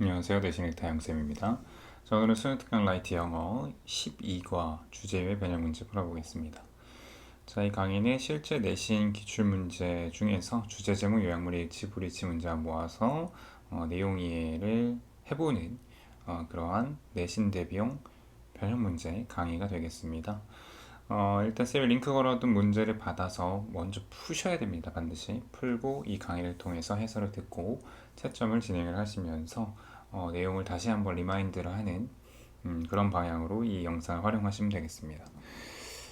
안녕하세요. 대신에 다영쌤입니다. 자, 오늘은 수능 특강 라이트 영어 12과 주제외 변형 문제 풀어보겠습니다. 자, 이 강의는 실제 내신 기출문제 중에서 주제 제목 요약물의 일치, 불일치 문제와 모아서 어, 내용 이해를 해보는 어, 그러한 내신 대비용 변형 문제 강의가 되겠습니다. 어, 일단 쌤이 링크 걸어둔 문제를 받아서 먼저 푸셔야 됩니다. 반드시 풀고 이 강의를 통해서 해설을 듣고 채점을 진행을 하시면서 어, 내용을 다시 한번 리마인드를 하는 음, 그런 방향으로 이 영상을 활용하시면 되겠습니다.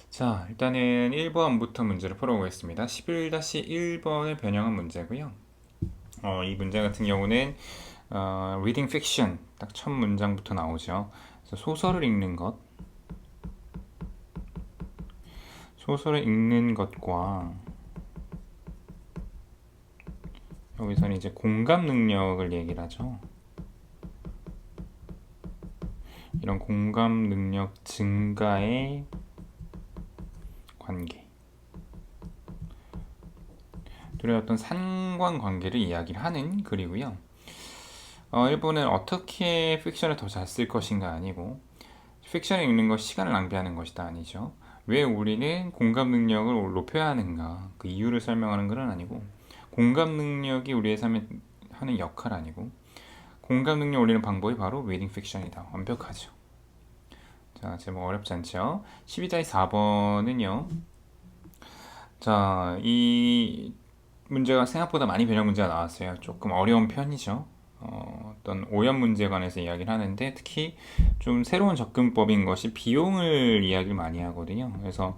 자, 일단은 1번부터 문제를 풀어보겠습니다. 11-1번을 변형한 문제고요. 어, 이 문제 같은 경우는 어, reading fiction 딱 첫 문장부터 나오죠. 소설을 읽는 것 소설을 읽는 것과 여기서는 이제 공감 능력을 얘기를 하죠. 이런 공감 능력 증가의 관계. 둘의 어떤 상관 관계를 이야기를 하는 글이고요. 어, 일본은 어떻게 픽션을 더 잘 쓸 것인가 아니고 픽션을 읽는 것 시간을 낭비하는 것이다 아니죠. 왜 우리는 공감 능력을 높여야 하는가? 그 이유를 설명하는 것은 아니고 공감 능력이 우리의 삶에 하는 역할 아니고 공감 능력 올리는 방법이 바로 웨딩 픽션이다. 완벽하죠. 자 제목 어렵지 않죠? 12-4번은요. 자이 문제가 생각보다 많이 변형 문제가 나왔어요. 조금 어려운 편이죠 어, 떤 오염 문제에 관해서 이야기를 하는데 특히 좀 새로운 접근법인 것이 비용을 이야기를 많이 하거든요. 그래서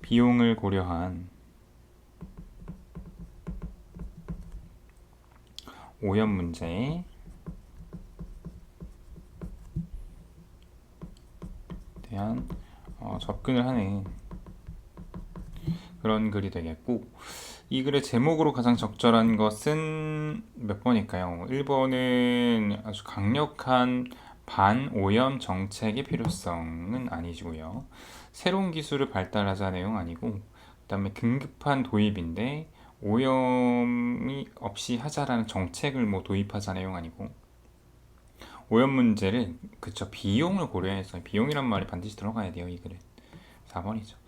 비용을 고려한 오염 문제에 대한 어, 접근을 하는 그런 글이 되겠고 이 글의 제목으로 가장 적절한 것은 몇 번일까요? 1번은 아주 강력한 반오염 정책의 필요성은 아니고요. 새로운 기술을 발달하자 내용 아니고 그다음에 긴급한 도입인데 오염이 없이 하자라는 정책을 뭐 도입하자 내용 아니고 오염 문제를 그쵸 비용을 고려해서 비용이란 말이 반드시 들어가야 돼요 이 글은 4번이죠.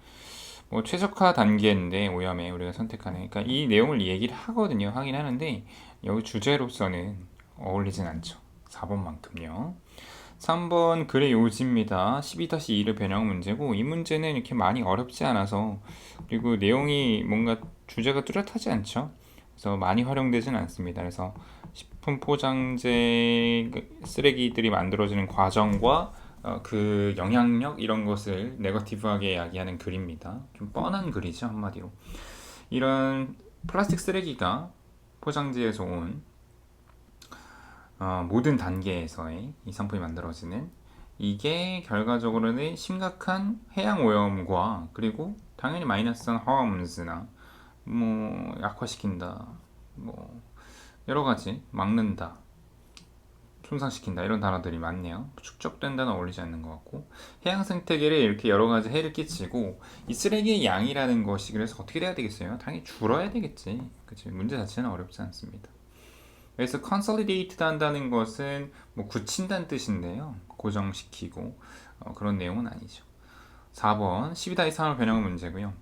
뭐 최적화 단계인데 오염에 우리가 선택하는 그러니까 이 내용을 얘기를 하거든요 하긴 하는데 여기 주제로서는 어울리진 않죠. 4번만큼요. 3번 글의 요지입니다. 12-2를 변형 문제고 이 문제는 이렇게 많이 어렵지 않아서 그리고 내용이 뭔가 주제가 뚜렷하지 않죠. 그래서 많이 활용되진 않습니다. 그래서 식품 포장재 그 쓰레기들이 만들어지는 과정과 어, 그 영향력 이런 것을 네거티브하게 이야기하는 글입니다. 좀 뻔한 글이죠 한마디로. 이런 플라스틱 쓰레기가 포장지에서 온 어, 모든 단계에서의 이 상품이 만들어지는 이게 결과적으로는 심각한 해양 오염과 그리고 당연히 마이너스한 harms나 뭐 약화시킨다 뭐 여러 가지 막는다 손상시킨다 이런 단어들이 많네요. 축적된다는 어울리지 않는 것 같고 해양 생태계를 이렇게 여러 가지 해를 끼치고 이 쓰레기의 양이라는 것이 그래서 어떻게 돼야 되겠어요? 당연히 줄어야 되겠지. 그치 문제 자체는 어렵지 않습니다. 그래서 consolidated 한다는 것은 뭐 굳힌다는 뜻인데요. 고정시키고 어, 그런 내용은 아니죠. 4번 12다 이상을 변형한 문제고요.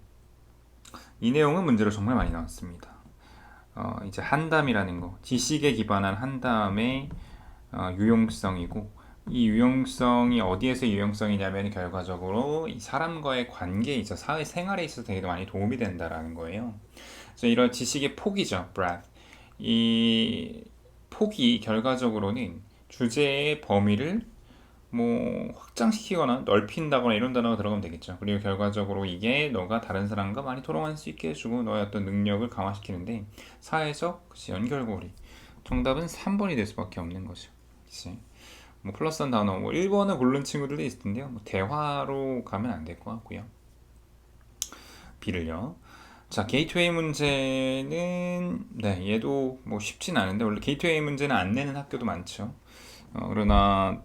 이 내용은 문제로 정말 많이 나왔습니다. 어, 이제 한담이라는 거, 지식에 기반한 한담의 어, 유용성이고 이 유용성이 어디에서 유용성이냐면 결과적으로 이 사람과의 관계에 있어 사회 생활에 있어서 되게 많이 도움이 된다라는 거예요. 그래서 이런 지식의 폭이죠, breadth. 이 폭이 결과적으로는 주제의 범위를 뭐 확장시키거나 넓힌다거나 이런 단어가 들어가면 되겠죠. 그리고 결과적으로 이게 너가 다른 사람과 많이 토론할 수 있게 해주고 너의 어떤 능력을 강화시키는데 사회적 연결고리. 정답은 3번이 될 수밖에 없는 거죠. 그치? 뭐 플러스한 단어 뭐 1번을 고른 친구들도 있을 텐데요. 뭐 대화로 가면 안 될 것 같고요. B를요. 자, 게이트웨이 문제는 네, 얘도 뭐 쉽진 않은데 원래 게이트웨이 문제는 안 내는 학교도 많죠. 어, 그러나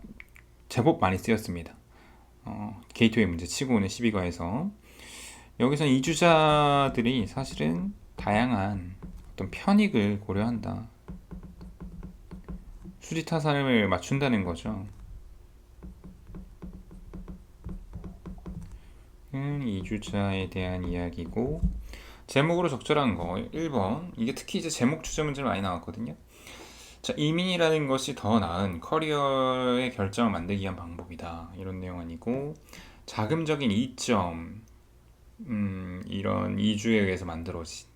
제법 많이 쓰였습니다. 어, 게이트웨이 문제 치고는 12과에서 여기서 이주자들이 사실은 다양한 어떤 편익을 고려한다. 수지타산을 맞춘다는 거죠. 음, 이주자에 대한 이야기고 제목으로 적절한 거 1번 이게 특히 이제 제목 주제 문제를 많이 나왔거든요. 자, 이민이라는 것이 더 나은 커리어의 결정을 만들기 위한 방법이다. 이런 내용 아니고 자금적인 이점 음, 이런 이주에 의해서 만들어진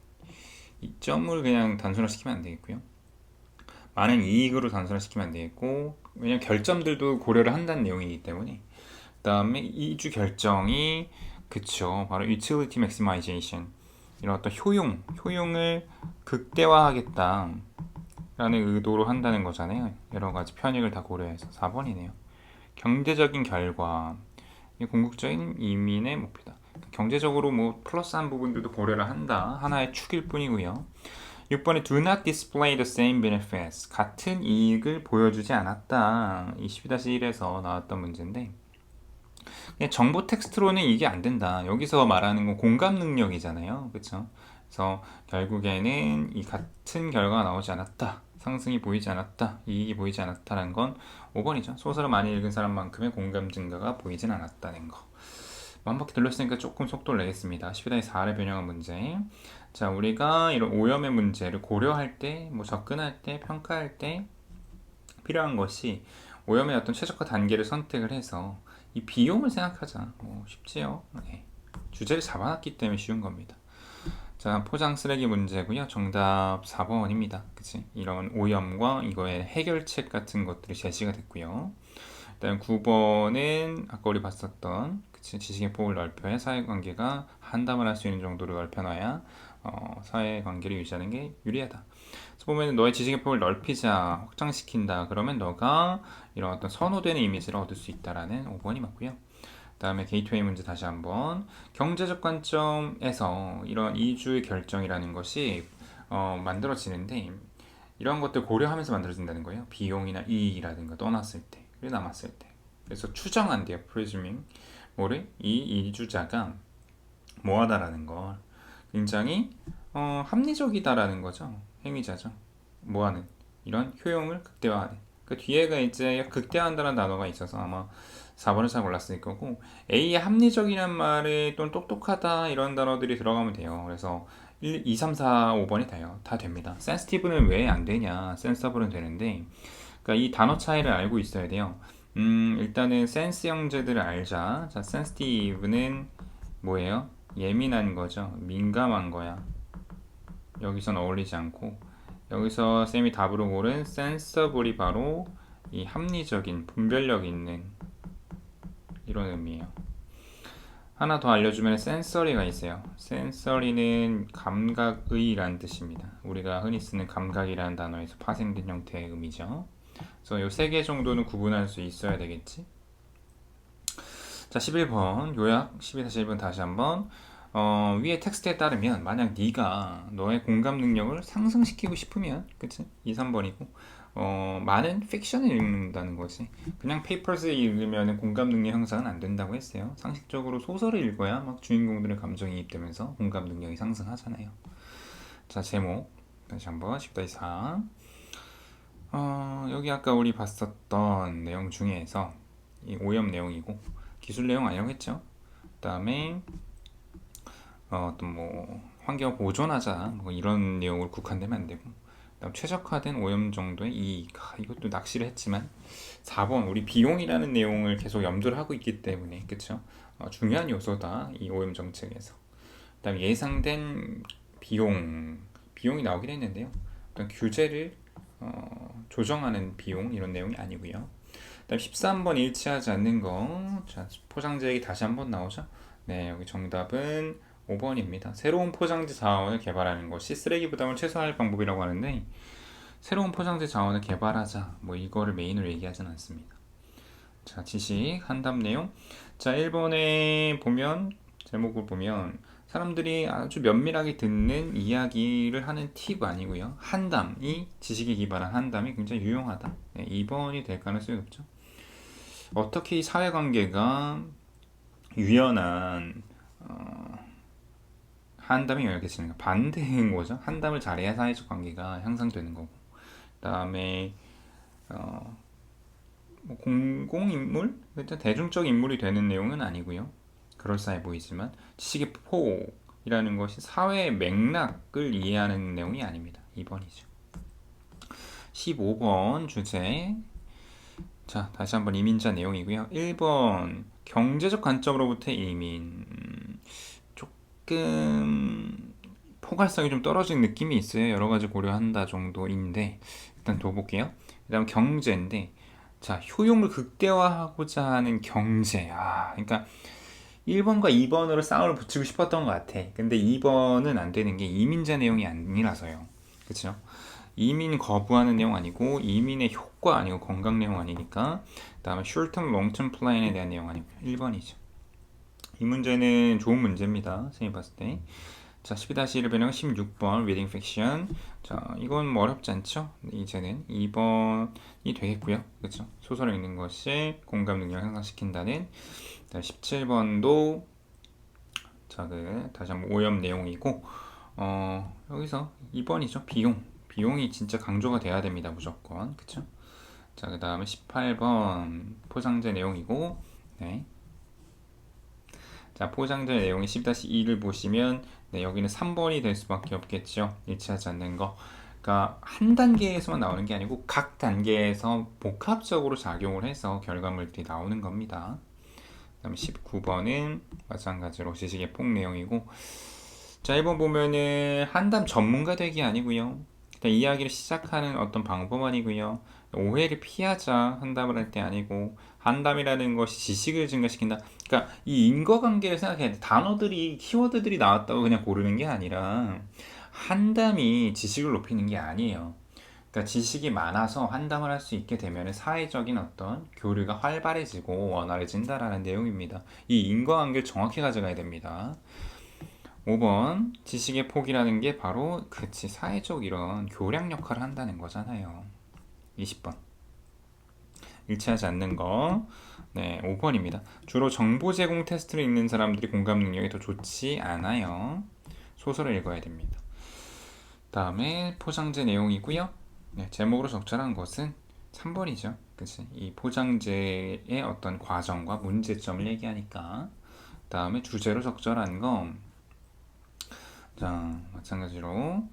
이점을 그냥 단순화시키면 안 되겠고요. 많은 이익으로 단순화시키면 안 되겠고 왜냐면 결점들도 고려를 한다는 내용이기 때문에. 그 다음에 이주 결정이 그쵸. 바로 utility maximization. 이런 어떤 효용 효용을 극대화하겠다 라는 의도로 한다는 거잖아요. 여러 가지 편익을 다 고려해서. 4번이네요. 경제적인 결과. 이 궁극적인 이민의 목표다. 경제적으로 뭐 플러스한 부분들도 고려를 한다. 하나의 축일 뿐이고요 6번에 do not display the same benefits. 같은 이익을 보여주지 않았다. 이 12-1에서 나왔던 문제인데. 정보 텍스트로는 이게 안 된다. 여기서 말하는 건 공감 능력이잖아요. 그쵸? 그래서 결국에는 이 같은 결과가 나오지 않았다. 상승이 보이지 않았다. 이익이 보이지 않았다라는 건 5번이죠. 소설을 많이 읽은 사람만큼의 공감 증가가 보이진 않았다는 거. 한 바퀴 돌렸으니까 조금 속도를 내겠습니다. 12-4를 변형한 문제. 자, 우리가 이런 오염의 문제를 고려할 때, 뭐 접근할 때, 평가할 때 필요한 것이 오염의 어떤 최적화 단계를 선택을 해서 이 비용을 생각하자. 뭐 쉽지요. 네. 주제를 잡아놨기 때문에 쉬운 겁니다. 자, 포장 쓰레기 문제고요. 정답 4번입니다. 그치? 이런 오염과 이거의 해결책 같은 것들이 제시가 됐고요. 그다음 9번은 아까 우리 봤었던? 지식의 폭을 넓혀야 사회관계가 한담을 할 수 있는 정도로 넓혀놔야 어, 사회관계를 유지하는 게 유리하다. 그래서 보면 너의 지식의 폭을 넓히자, 확장시킨다. 그러면 너가 이런 어떤 선호되는 이미지를 얻을 수 있다라는 5번이 맞고요. 다음에 게이트웨이 문제 다시 한번 경제적 관점에서 이런 이주의 결정이라는 것이 어, 만들어지는데 이런 것들 고려하면서 만들어진다는 거예요. 비용이나 이익이라든가 떠났을 때, 그리고 남았을 때. 그래서 추정한대요. presuming 뭐를 이 이주자가 뭐하다라는 걸 굉장히 어, 합리적이다라는 거죠. 행위자죠. 뭐하는 이런 효용을 극대화하는. 그 뒤에가 이제 극대화한다는 단어가 있어서 아마 4번을 잘 골랐을 거고 A의 합리적이란 말에 또는 똑똑하다 이런 단어들이 들어가면 돼요. 그래서 1, 2, 3, 4, 5번이 돼요. 다 됩니다. 센스티브는 왜 안 되냐? 센서블은 되는데 그러니까 이 단어 차이를 알고 있어야 돼요. 음, 일단은 센스 형제들을 알자. 자, 센스티브는 뭐예요? 예민한 거죠. 민감한 거야. 여기선 어울리지 않고 여기서 쌤이 답으로 고른 센서블이 바로 이 합리적인 분별력 있는 이런 의미예요. 하나 더 알려주면 센서리가 있어요. 센서리는 감각의라는 뜻입니다. 우리가 흔히 쓰는 감각이라는 단어에서 파생된 형태의 의미죠. 그래서 이 세 개 정도는 구분할 수 있어야 되겠지. 자, 11번 요약 12-1번 다시 한번 어, 위에 텍스트에 따르면 만약 네가 너의 공감 능력을 상승시키고 싶으면 그치? 2, 3번이고 어, 많은 픽션을 읽는다는 거지. 그냥 페이퍼스 읽으면 공감 능력 형성은 안 된다고 했어요. 상식적으로 소설을 읽어야 막 주인공들의 감정이 입 되면서 공감 능력이 상승하잖아요. 자, 제목. 다시 한번 10다 이상. 어, 여기 아까 우리 봤었던 내용 중에서 이 오염 내용이고 기술 내용 아니라고 했죠. 그 다음에 어, 또뭐 환경 보존하자 뭐 이런 내용을 국한되면 안 되고 그다음 최적화된 오염 정도의 이익 아, 이것도 낚시를 했지만 4번 우리 비용이라는 내용을 계속 염두를 하고 있기 때문에 그쵸? 어, 중요한 요소다 이 오염 정책에서. 그다음 예상된 비용 비용이 나오긴 했는데요. 어떤 규제를 어, 조정하는 비용 이런 내용이 아니고요. 그다음 13번 일치하지 않는 거. 자, 포장재 얘기 다시 한번 나오죠? 네 여기 정답은 5번입니다. 새로운 포장재 자원을 개발하는 것이 쓰레기 부담을 최소화할 방법이라고 하는데 새로운 포장재 자원을 개발하자. 뭐 이거를 메인으로 얘기하진 않습니다. 자 지식 한답 내용. 자 1번에 보면 제목을 보면 사람들이 아주 면밀하게 듣는 이야기를 하는 팁 아니고요. 한담이 지식에 기반한 한담이 굉장히 유용하다. 네, 2번이 될 가능성이 높죠. 어떻게 이 사회관계가 유연한 어, 한담이 여기 계시는 반대인 거죠. 한담을 잘해야 사회적 관계가 향상되는 거고. 그다음에 어, 뭐 공공인물, 일단 대중적 인물이 되는 내용은 아니고요. 그럴싸해 보이지만 지식의 폭이라는 것이 사회의 맥락을 이해하는 내용이 아닙니다. 2번이죠. 15번 주제. 자, 다시 한번 이민자 내용이고요. 1번 경제적 관점으로부터 이민. 음, 조금 포괄성이 좀 떨어진 느낌이 있어요. 여러 가지 고려한다 정도인데 일단 둬 볼게요. 그다음 경제인데 자, 효용을 극대화하고자 하는 경제. 아, 그러니까 1번과 2번으로 쌍을 붙이고 싶었던 것 같아. 근데 2번은 안 되는 게 이민자 내용이 아니라서요. 그렇죠? 이민 거부하는 내용 아니고 이민의 효과 아니고 건강 내용 아니니까 그다음에 short term, long term plan에 대한 내용 아니고 1번이죠. 이 문제는 좋은 문제입니다. 선생님 봤을 때. 자, 12-1 변형 16번 reading fiction. 자, 이건 뭐 어렵지 않죠? 이제는 2번이 되겠고요. 그렇죠? 소설을 읽는 것이 공감 능력을 향상시킨다는 17번도 자, 그 다시 한번 오염 내용이고 어, 여기서 2번이죠. 비용. 비용이 진짜 강조가 돼야 됩니다. 무조건. 그쵸? 자, 그 다음에 18번 포장재 내용이고 네. 자, 포장재 내용이 10-2를 보시면 네, 여기는 3번이 될 수밖에 없겠죠. 일치하지 않는 거. 그러니까 한 단계에서만 나오는 게 아니고 각 단계에서 복합적으로 작용을 해서 결과물들이 나오는 겁니다. 그다음 19번은 마찬가지로 지식의 폭 내용이고 자 1번 보면은 한담 전문가 되기 아니고요. 일단 이야기를 시작하는 어떤 방법 아니고요. 오해를 피하자 한담을 할 때 아니고 한담이라는 것이 지식을 증가시킨다. 그러니까 이 인과관계를 생각해야 돼. 단어들이 키워드들이 나왔다고 그냥 고르는 게 아니라 한담이 지식을 높이는 게 아니에요. 그러니까 지식이 많아서 한담을 할 수 있게 되면 사회적인 어떤 교류가 활발해지고 원활해진다라는 내용입니다. 이 인과관계를 정확히 가져가야 됩니다. 5번 지식의 폭이라는 게 바로 그치 사회적 이런 교량 역할을 한다는 거잖아요. 20번 일치하지 않는 거. 네, 5번입니다. 주로 정보 제공 테스트를 읽는 사람들이 공감 능력이 더 좋지 않아요. 소설을 읽어야 됩니다. 다음에 포장재 내용이고요. 네, 제목으로 적절한 것은 3번이죠. 그치? 이 포장재의 어떤 과정과 문제점을 얘기하니까. 다음에 주제로 적절한 거. 자, 마찬가지로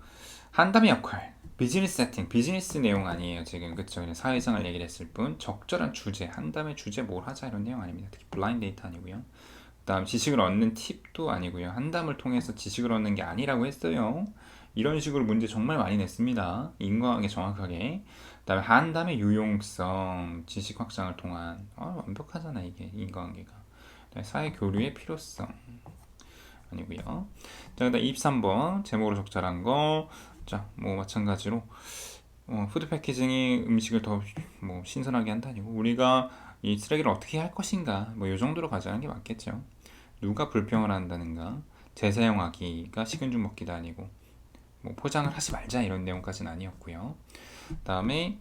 한담의 역할. 비즈니스 세팅, 비즈니스 내용 아니에요 지금 그쵸? 그냥 사회생활 얘기를 했을 뿐 적절한 주제, 한담의 주제 뭘 하자 이런 내용 아닙니다. 특히 블라인드 데이터 아니고요. 그 다음 지식을 얻는 팁도 아니고요. 한담을 통해서 지식을 얻는 게 아니라고 했어요. 이런 식으로 문제 정말 많이 냈습니다. 인과관계 정확하게. 그다음에 한담의 유용성, 지식 확장을 통한 아, 완벽하잖아 이게 인과관계가. 사회 교류의 필요성 아니고요. 자, 그다음 23번 제목으로 적절한 거. 자, 뭐 마찬가지로 어, 푸드 패키징이 음식을 더 뭐 신선하게 한다니고 우리가 이 쓰레기를 어떻게 할 것인가 뭐 이 정도로 가져가는 게 맞겠죠. 누가 불평을 한다는가 재사용하기가 식은 죽 먹기도 아니고 뭐 포장을 하지 말자 이런 내용까지는 아니었고요. 다음에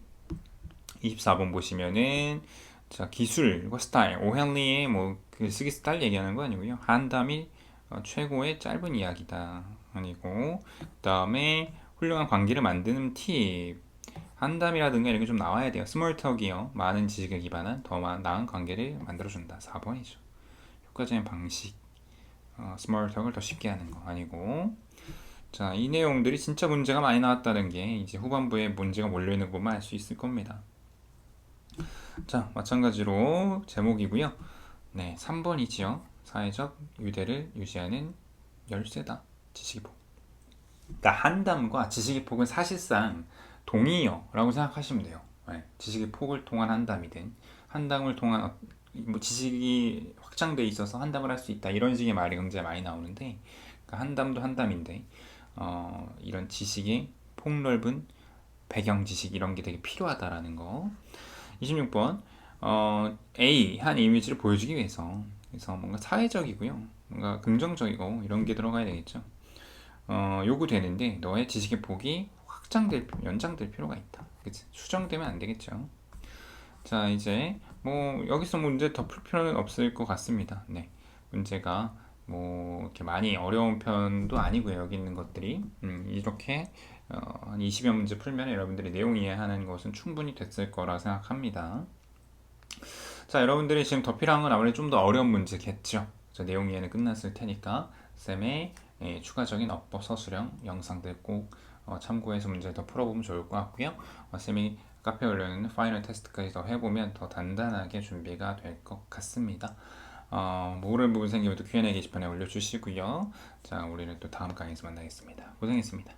24번 보시면은 자 기술과 스타일 오헨리의 뭐 글쓰기 스타일 얘기하는 거 아니고요. 한담이 어, 최고의 짧은 이야기다 아니고 그다음에 훌륭한 관계를 만드는 팁 한담이라든가 이런 게 좀 나와야 돼요. 스몰톡이요. 많은 지식에 기반한 더 나은 관계를 만들어준다. 4번이죠. 효과적인 방식. 어, 스몰톡을 더 쉽게 하는 거 아니고 자, 이 내용들이 진짜 문제가 많이 나왔다는 게 이제 후반부에 문제가 몰려있는 것만 알 수 있을 겁니다. 자, 마찬가지로 제목이고요. 네, 3번이지요. 사회적 유대를 유지하는 열쇠다. 지식보. 그러니까 한담과 지식의 폭은 사실상 동의어라고 생각하시면 돼요. 네, 지식의 폭을 통한 한담이든 한담을 통한 어, 뭐 지식이 확장돼 있어서 한담을 할 수 있다 이런 식의 말이 굉장히 많이 나오는데 그러니까 한담도 한담인데 어, 이런 지식의 폭넓은 배경 지식 이런 게 되게 필요하다라는 거. 26번 어, A 한 이미지를 보여주기 위해서 그래서 뭔가 사회적이고요, 뭔가 긍정적이고 이런 게 들어가야 되겠죠. 어, 요구되는데 너의 지식의 폭이 확장될 연장될 필요가 있다. 그치? 수정되면 안 되겠죠. 자 이제 뭐 여기서 문제 더풀 필요는 없을 것 같습니다. 네 문제가 뭐 이렇게 많이 어려운 편도 아니고요. 여기 있는 것들이 음, 이렇게 어, 한 20여 문제 풀면 여러분들이 내용 이해하는 것은 충분히 됐을 거라 생각합니다. 자, 여러분들이 지금 더 필요한 건 아무래도 좀 더 어려운 문제겠죠. 자, 내용 이해는 끝났을 테니까 쌤의 예, 추가적인 어법 서술형 영상들 꼭 어, 참고해서 문제 더 풀어보면 좋을 것 같고요. 어, 쌤이 카페에 올려놓는 파이널 테스트까지 더 해보면 더 단단하게 준비가 될 것 같습니다. 어, 모르는 부분 생기면 또 Q&A 게시판에 올려주시고요. 자, 우리는 또 다음 강의에서 만나겠습니다. 고생했습니다.